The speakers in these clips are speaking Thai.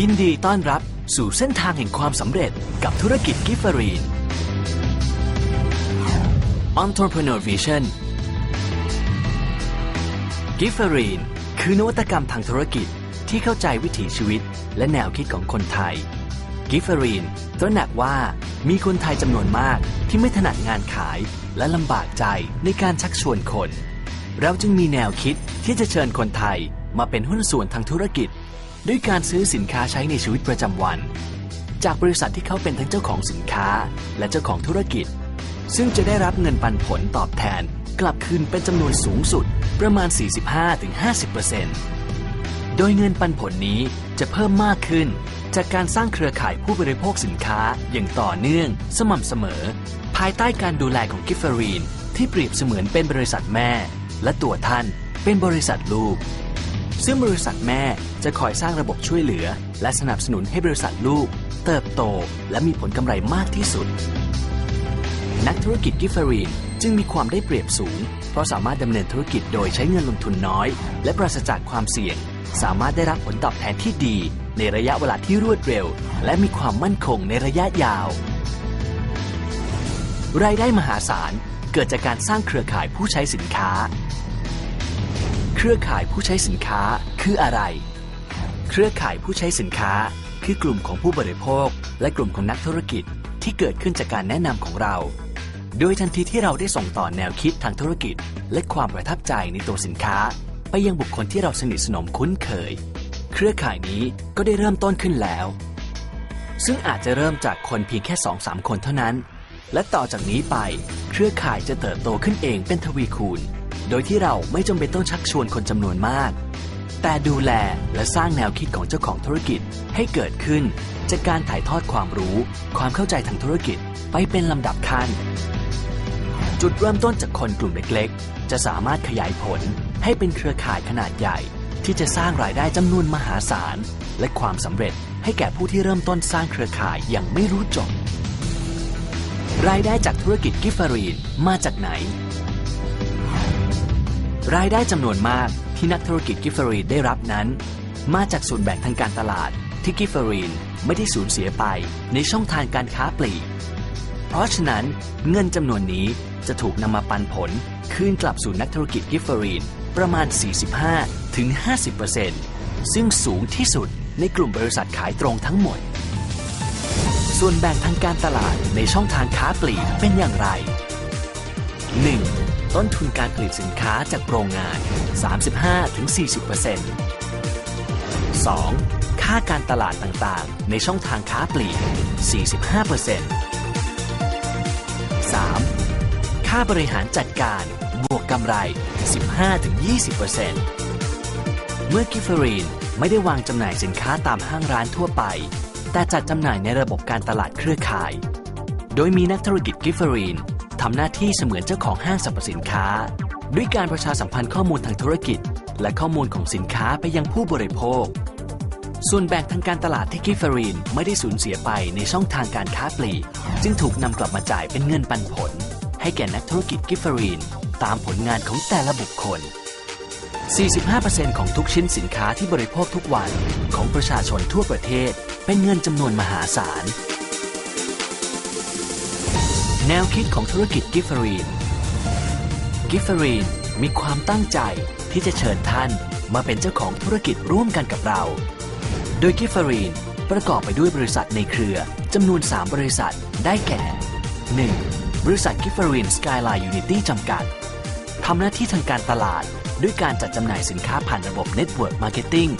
ยินดีต้อนรับสู่เส้นทางแห่งความสำเร็จกับธุรกิจกิฟเฟอรีน Entrepreneur Vision กิฟเฟอรีนคือนวัตกรรมทางธุรกิจที่เข้าใจวิถีชีวิตและแนวคิดของคนไทย กิฟเฟอรีนตระหนักว่ามีคนไทยจำนวนมากที่ไม่ถนัดงานขายและลำบากใจในการชักชวนคน เราจึงมีแนวคิดที่จะเชิญคนไทยมาเป็นหุ้นส่วนทางธุรกิจ ด้วยการซื้อสินค้าใช้ในชีวิตประจำวัน จากบริษัทที่เขาเป็นทั้งเจ้าของสินค้าและเจ้าของธุรกิจ ซึ่งจะได้รับเงินปันผลตอบแทนกลับคืนเป็นจำนวนสูงสุดประมาณ 45-50%โดยเงินปันผลนี้จะเพิ่มมากขึ้น จากการสร้างเครือข่ายผู้บริโภคสินค้าอย่างต่อเนื่อง สม่ำเสมอ ภายใต้การดูแลของกิฟเฟอรีนที่เปรียบเสมือนเป็นบริษัทแม่ และตัวท่านเป็นบริษัทลูก ซึ่งบริษัทแม่จะคอยสร้างระบบช่วยเหลือ และสนับสนุนให้บริษัทลูก เติบโต และมีผลกำไรมากที่สุด นักธุรกิจกิฟเฟอรีนจึงมีความได้เปรียบสูง เพราะสามารถดำเนินธุรกิจโดยใช้เงินลงทุนน้อย และปราศจากความเสี่ยง สามารถได้รับผลตอบแทนที่ดี ในระยะเวลาที่รวดเร็ว และมีความมั่นคงในระยะยาว รายได้มหาศาลเกิดจากการสร้างเครือข่ายผู้ใช้สินค้า เครือข่ายผู้ใช้สินค้าคืออะไร เครือข่ายผู้ใช้สินค้า คือกลุ่มของผู้บริโภค และกลุ่มของนักธุรกิจที่เกิดขึ้นจากการแนะนำของเรา โดยทันทีที่เราได้ส่งต่อแนวคิดทางธุรกิจ และความประทับใจในตัวสินค้า ไปยังบุคคลที่เราสนิทสนมคุ้นเคย เครือข่ายนี้ก็ได้เริ่มต้นขึ้นแล้ว ซึ่งอาจจะเริ่มจากคนเพียงแค่2-3คนเท่านั้น และต่อจากนี้ไป เครือข่ายจะเติบโตขึ้นเองเป็นทวีคูณ โดยที่เราไม่จำเป็นต้องชักชวนคนจำนวนมาก แต่ดูแลและสร้างแนวคิดของเจ้าของธุรกิจให้เกิดขึ้น จากการถ่ายทอดความรู้ ความเข้าใจทางธุรกิจไปเป็นลำดับขั้น จุดเริ่มต้นจากคนกลุ่มเล็กๆ จะสามารถขยายผลให้เป็นเครือข่ายขนาดใหญ่ ที่จะสร้างรายได้จำนวนมหาศาล และความสำเร็จให้แก่ผู้ที่เริ่มต้นสร้างเครือข่ายอย่างไม่รู้จบรายได้จากธุรกิจกิฟฟอรีนมาจากไหน รายได้จำนวนมากที่นักธุรกิจกิฟเฟอรีนได้รับนั้น มาจากส่วนแบ่งทางการตลาดที่กิฟเฟอรีนไม่ได้สูญเสียไปในช่องทางการค้าปลีก เพราะฉะนั้นเงินจำนวนนี้จะถูกนำมาปันผล คืนกลับสู่นักธุรกิจกิฟเฟอรีนประมาณ 45-50%ซึ่งสูงที่สุดในกลุ่มบริษัทขายตรงทั้งหมด ส่วนแบ่งทางการตลาดในช่องทางค้าปลีกเป็นอย่างไร ต้นทุนการผลิตสินค้าจากโรงงาน 35-40% 2. ค่าการตลาดต่างๆ ในช่องทางค้าปลีก 45% 3. ค่าบริหารจัดการ บวกกำไร 15-20%เมื่อกิฟเฟอรีนไม่ได้วางจำหน่ายสินค้าตามห้างร้านทั่วไป แต่จัดจำหน่ายในระบบการตลาดเครือข่าย โดยมีนักธุรกิจกิฟเฟอรีน ทำหน้าที่เสมือนเจ้าของห้างสรรพสินค้า ด้วยการประชาสัมพันธ์ข้อมูลทางธุรกิจ และข้อมูลของสินค้าไปยังผู้บริโภค ส่วนแบ่งทางการตลาดที่กิฟเฟอรีนไม่ได้สูญเสียไปในช่องทางการค้าปลีก จึงถูกนำกลับมาจ่ายเป็นเงินปันผล ให้แก่นักธุรกิจกิฟเฟอรีนตามผลงานของแต่ละบุคคล 45%ของทุกชิ้นสินค้าที่บริโภคทุกวันของประชาชนทั่วประเทศ เป็นเงินจำนวนมหาศาล แนวคิดของธุรกิจกิฟเฟอรีน กิฟเฟอรีนมีความตั้งใจที่จะเชิญท่านมาเป็นเจ้าของธุรกิจร่วมกันกับเรา โดยกิฟเฟอรีนประกอบไปด้วยบริษัทในเครือจำนวน 3 บริษัทได้แก่ 1. บริษัทกิฟเฟอรีนสกายไลน์ยูนิตี้จำกัดทำหน้าที่ทางการตลาด ด้วยการจัดจำหน่ายสินค้าผ่านระบบ Network Marketing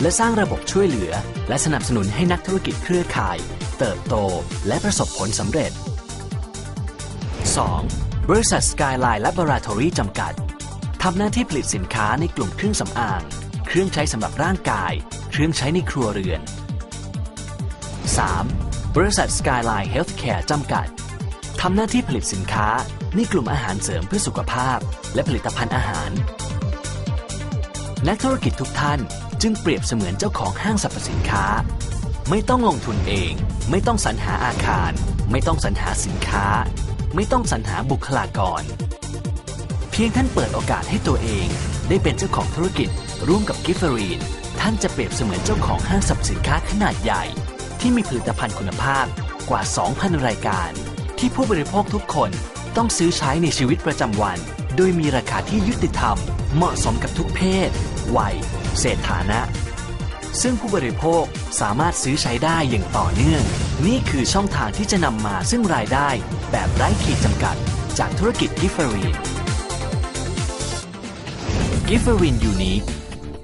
และสร้างระบบช่วยเหลือ และสนับสนุนให้นักธุรกิจเครือข่าย เติบโต และประสบผลสำเร็จ 2. บริษัท Skyline Laboratory จำกัด ทำหน้าที่ผลิตสินค้าในกลุ่มเครื่องสำอาง เครื่องใช้สำหรับร่างกาย เครื่องใช้ในครัวเรือน 3. บริษัท Skyline Healthcare จำกัด ทำหน้าที่ผลิตสินค้าในกลุ่มอาหารเสริมเพื่อสุขภาพ และผลิตภัณฑ์อาหาร นักธุรกิจทุกท่านจึงเปรียบเสมือนเจ้าของห้างสรรพสินค้า ไม่ต้องลงทุนเอง ไม่ต้องสรรหาอาคาร ไม่ต้องสรรหาสินค้า ไม่ต้องสรรหาบุคลากร เพียงท่านเปิดโอกาสให้ตัวเอง ได้เป็นเจ้าของธุรกิจ ร่วมกับกิฟเฟอรีน ท่านจะเปรียบเสมือนเจ้าของห้างสรรพสินค้าขนาดใหญ่ ที่มีผลิตภัณฑ์คุณภาพกว่า 2,000 รายการ ที่ผู้บริโภคทุกคนต้องซื้อใช้ในชีวิตประจำวัน โดยมีราคาที่ยุติธรรม เหมาะสมกับทุกเพศ วัย เศรษฐานะ ซึ่งผู้บริโภคสามารถซื้อใช้ได้อย่างต่อเนื่อง นี่คือช่องทางที่จะนำมาซึ่งรายได้แบบไร้ขีดจำกัด จากธุรกิจกิฟเฟอรีนกิฟเฟอรีนยูนิค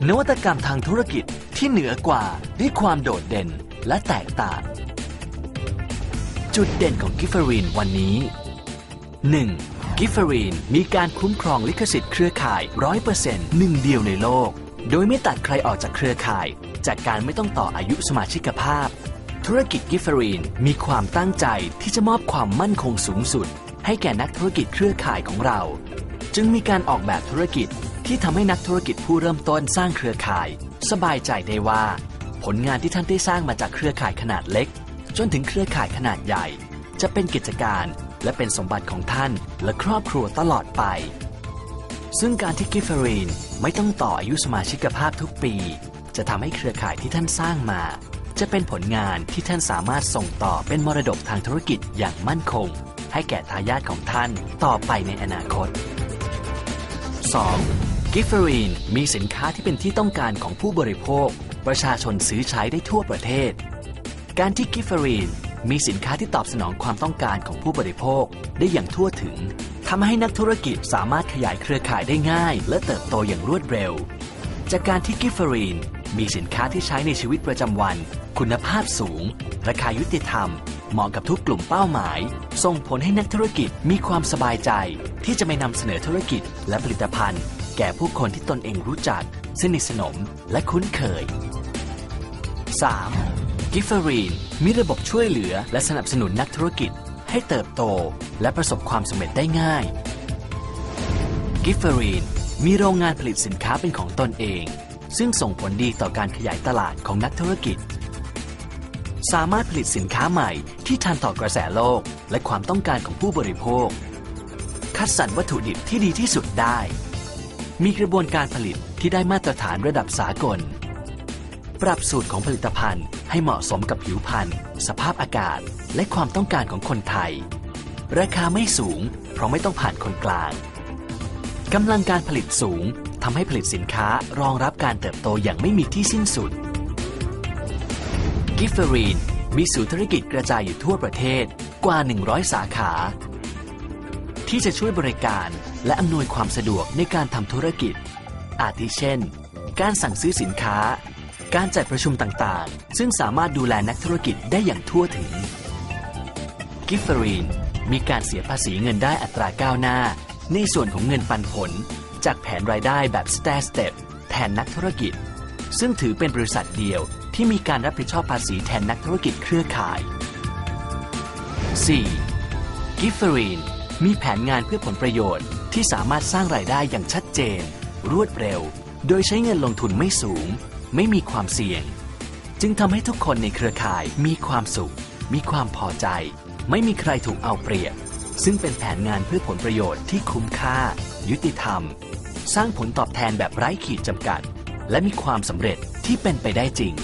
นวัตกรรมทางธุรกิจที่เหนือกว่าด้วยความโดดเด่นและแตกต่าง จุดเด่นของกิฟเฟอรีนวันนี้ 1. กิฟเฟอรีนมีการคุ้มครองลิขสิทธิ์เครือข่าย 100%หนึ่งเดียวในโลก โดยไม่ตัดใครออกจากเครือข่าย จากการไม่ต้องต่ออายุสมาชิกภาพ ธุรกิจกิฟเฟอรีนมีความตั้งใจที่จะมอบความมั่นคงสูงสุด ให้แก่นักธุรกิจเครือข่ายของเรา จึงมีการออกแบบธุรกิจที่ทำให้นักธุรกิจผู้เริ่มต้นสร้างเครือข่าย สบายใจได้ว่า ผลงานที่ท่านได้สร้างมาจากเครือข่ายขนาดเล็ก จนถึงเครือข่ายขนาดใหญ่ จะเป็นกิจการและเป็นสมบัติของท่านและครอบครัวตลอดไป ซึ่งการที่กิฟเฟอรีนไม่ต้องต่ออายุสมาชิกภาพทุกปี จะทำให้เครือข่ายที่ท่านสร้างมา จะเป็นผลงานที่ท่านสามารถส่งต่อเป็นมรดกทางธุรกิจอย่างมั่นคง ให้แก่ทายาทของท่านต่อไปในอนาคต 2. กิฟเฟอรีนมีสินค้าที่เป็นที่ต้องการของผู้บริโภค ประชาชนซื้อใช้ได้ทั่วประเทศ การที่กิฟเฟอรีนมีสินค้าที่ตอบสนองความต้องการของผู้บริโภคได้อย่างทั่วถึงทำให้นักธุรกิจสามารถขยายเครือข่ายได้ง่าย และเติบโตอย่างรวดเร็ว จากการที่กิฟเฟอรีน มีสินค้าที่ใช้ในชีวิตประจำวัน คุณภาพสูง ราคายุติธรรม เหมาะกับทุกกลุ่มเป้าหมาย ส่งผลให้นักธุรกิจมีความสบายใจ ที่จะไปนำเสนอธุรกิจและผลิตภัณฑ์ แก่ผู้คนที่ตนเองรู้จัก สนิทสนม และคุ้นเคย 3. กิฟเฟอรีนมีระบบช่วยเหลือและสนับสนุนนักธุรกิจ ให้เติบโต และประสบความสำเร็จได้ง่าย กิฟเฟอรีนมีโรงงานผลิตสินค้าเป็นของตนเอง ซึ่งส่งผลดีต่อการขยายตลาดของนักธุรกิจ สามารถผลิตสินค้าใหม่ที่ทันต่อกระแสโลก และความต้องการของผู้บริโภค คัดสรรวัตถุดิบที่ดีที่สุดได้ มีกระบวนการผลิตที่ได้มาตรฐานระดับสากล ปรับสูตรของผลิตภัณฑ์ให้เหมาะสมกับผิวพรรณสภาพอากาศ และความต้องการของคนไทย ราคาไม่สูง เพราะไม่ต้องผ่านคนกลาง กำลังการผลิตสูงทำให้ผลิตสินค้ารองรับการเติบโตอย่างไม่มีที่สิ้นสุด กิฟเฟอรีนมีศูนย์ธุรกิจกระจายอยู่ทั่วประเทศกว่า 100 สาขา ที่จะช่วยบริการและอำนวยความสะดวกในการทำธุรกิจ อาทิเช่น การสั่งซื้อสินค้า การจัดประชุมต่างๆ ซึ่งสามารถดูแลนักธุรกิจได้อย่างทั่วถึง กิฟเฟอรีนมีการเสียภาษีเงินได้อัตราก้าวหน้า ในส่วนของเงินปันผล จากแผนรายได้แบบ Stair Step แทนนักธุรกิจ ซึ่งถือเป็นบริษัทเดียวที่มีการรับผิดชอบภาษีแทนนักธุรกิจเครือข่าย 4. กิฟเฟอรีนมีแผนงานเพื่อผลประโยชน์ที่สามารถสร้างรายได้อย่างชัดเจน รวดเร็ว โดยใช้เงินลงทุนไม่สูง ไม่มีความเสี่ยง จึงทำให้ทุกคนในเครือข่ายมีความสุข มีความพอใจ ไม่มีใครถูกเอาเปรียบ ซึ่งเป็นแผนงานเพื่อผลประโยชน์ที่คุ้มค่า ยุติธรรม สร้างผลตอบแทนแบบไร้ขีดจำกัด และมีความสำเร็จที่เป็นไปได้จริง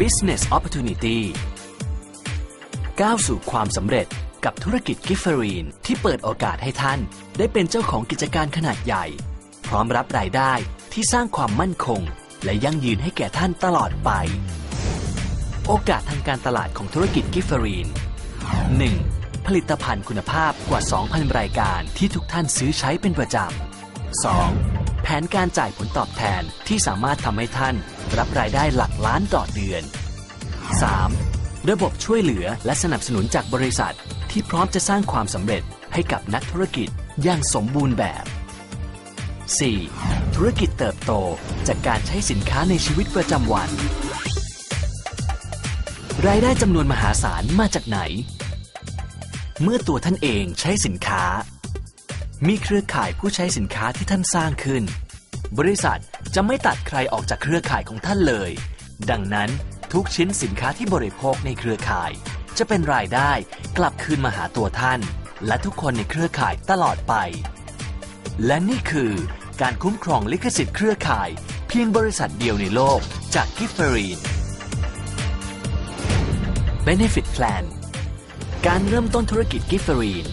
Business Opportunity ก้าวสู่ความสำเร็จกับธุรกิจกิฟเฟอรีนที่เปิดโอกาสให้ท่าน ได้เป็นเจ้าของกิจการขนาดใหญ่ พร้อมรับรายได้ที่สร้างความมั่นคง และยั่งยืนให้แก่ท่านตลอดไป โอกาสทางการตลาดของธุรกิจกิฟเฟอรีน 1. ผลิตภัณฑ์คุณภาพกว่า 2,000 รายการที่ทุกท่านซื้อใช้เป็นประจำ 2. แผนการจ่ายผลตอบแทนที่สามารถทำให้ท่านรับรายได้หลักล้านต่อเดือน 3. ระบบช่วยเหลือและสนับสนุนจากบริษัทที่พร้อมจะสร้างความสำเร็จให้กับนักธุรกิจอย่างสมบูรณ์แบบ 4. ธุรกิจเติบโตจากการใช้สินค้าในชีวิตประจำวัน รายได้จำนวนมหาศาลมาจากไหน เมื่อตัวท่านเองใช้สินค้า มีเครือข่ายผู้ใช้สินค้าที่ท่านสร้างขึ้น บริษัทจะไม่ตัดใครออกจากเครือข่ายของท่านเลย ดังนั้นทุกชิ้นสินค้าที่บริโภคในเครือข่าย จะเป็นรายได้กลับคืนมาหาตัวท่าน และทุกคนในเครือข่ายตลอดไป และนี่คือการคุ้มครองลิขสิทธิ์เครือข่าย เพียงบริษัทเดียวในโลกจากกิฟเฟอรีน Benefit Plan การเริ่มต้นธุรกิจกิฟเฟอรีน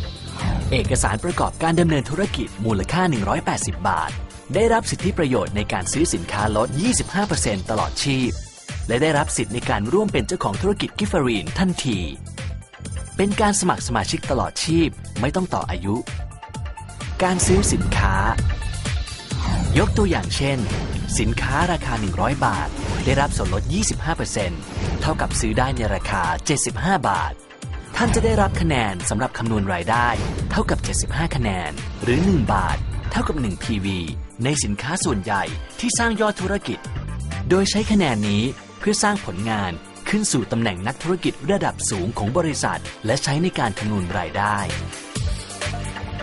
เอกสารประกอบการดำเนินธุรกิจมูลค่า 180 บาท ได้รับสิทธิประโยชน์ในการซื้อสินค้าลด 25%ตลอดชีพ และได้รับสิทธิในการร่วมเป็นเจ้าของธุรกิจกิฟเฟอรีนทันที เป็นการสมัครสมาชิกตลอดชีพไม่ต้องต่ออายุ การซื้อสินค้ายกตัวอย่างเช่น สินค้าราคา 100 บาท ได้รับส่วนลด 25%เท่ากับซื้อได้ในราคา 75 บาท ท่านจะได้รับคะแนนสำหรับคำนวณรายได้ เท่ากับ 75 คะแนน หรือ 1 บาท เท่ากับ 1 PV ในสินค้าส่วนใหญ่ที่สร้างยอดธุรกิจ โดยใช้คะแนนนี้เพื่อสร้างผลงานขึ้นสู่ตำแหน่งนักธุรกิจระดับสูงของบริษัท และใช้ในการคำนวณรายได้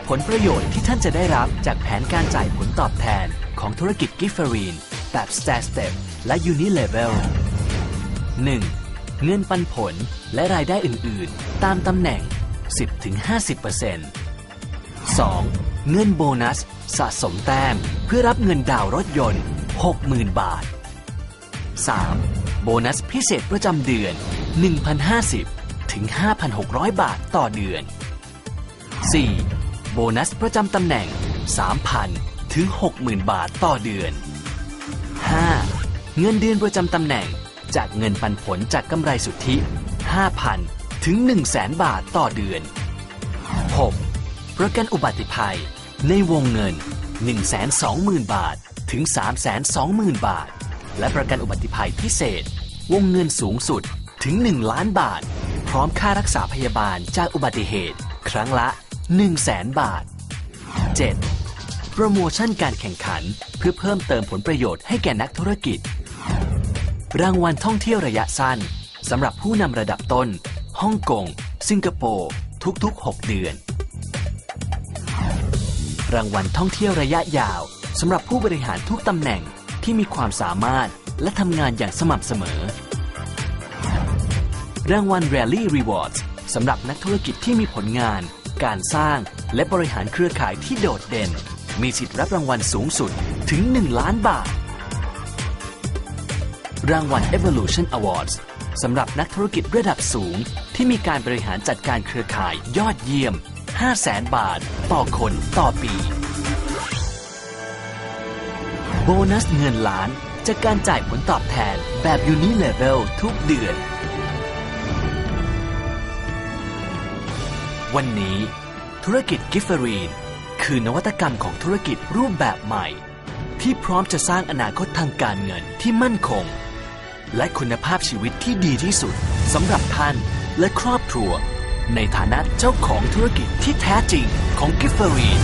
ผลประโยชน์ที่ท่านจะได้รับจากแผนการจ่ายผลตอบแทน ของธุรกิจกิฟเฟอรีน แบบ Stair Step และ Unilevel 1. เงินปันผลและรายได้อื่น ๆ ตามตำแหน่ง 10-50% 2. เงินโบนัส สะสมแต้มเพื่อรับเงินดาวน์รถยนต์ 60,000 บาท 3. โบนัสพิเศษประจำเดือน 1,050 ถึง 5,600 บาทต่อเดือน 4. โบนัสประจำตำแหน่ง 3,000 ถึง 60,000 บาทต่อเดือน 5. เงินเดือนประจำตำแหน่ง จากเงินปันผลจากกำไรสุทธิ 5,000 ถึง 100,000 บาทต่อเดือน 6. ประกันอุบัติภัย ในวงเงิน 120,000 บาท ถึง 320,000 บาท และประกันอุบัติภัยพิเศษ วงเงินสูงสุดถึง 1 ล้านบาท พร้อมค่ารักษาพยาบาลจากอุบัติเหตุ ครั้งละ 100,000บาท 7. โปรโมชั่นการแข่งขัน เพื่อเพิ่มเติมผลประโยชน์ให้แก่นักธุรกิจ รางวัลท่องเที่ยวระยะสั้นสำหรับผู้นำระดับต้นฮ่องกง สิงคโปร์ทุกๆ 6 เดือน รางวัลท่องเที่ยวระยะยาวสำหรับผู้บริหารทุกตำแหน่งที่มีความสามารถและทำงานอย่างสม่ำเสมอ รางวัล Rally Rewards สำหรับนักธุรกิจที่มีผลงาน การสร้างและบริหารเครือข่ายที่โดดเด่น มีสิทธิ์รับรางวัลสูงสุดถึง 1 ล้านบาท รางวัล Evolution Awards สำหรับนักธุรกิจระดับสูง ที่มีการบริหารจัดการเครือข่ายยอดเยี่ยม 500,000 บาท ต่อคนต่อปี โบนัสเงินล้าน จากการจ่ายผลตอบแทนแบบ Unilevel ทุกเดือน วันนี้ ธุรกิจกิฟเฟอรีน คือนวัตกรรมของธุรกิจรูปแบบใหม่ ที่พร้อมจะสร้างอนาคตทางการเงินที่มั่นคง และคุณภาพชีวิตที่ดีที่สุดสำหรับท่านและครอบครัว ในฐานะเจ้าของธุรกิจที่แท้จริงของกิฟเฟอรีน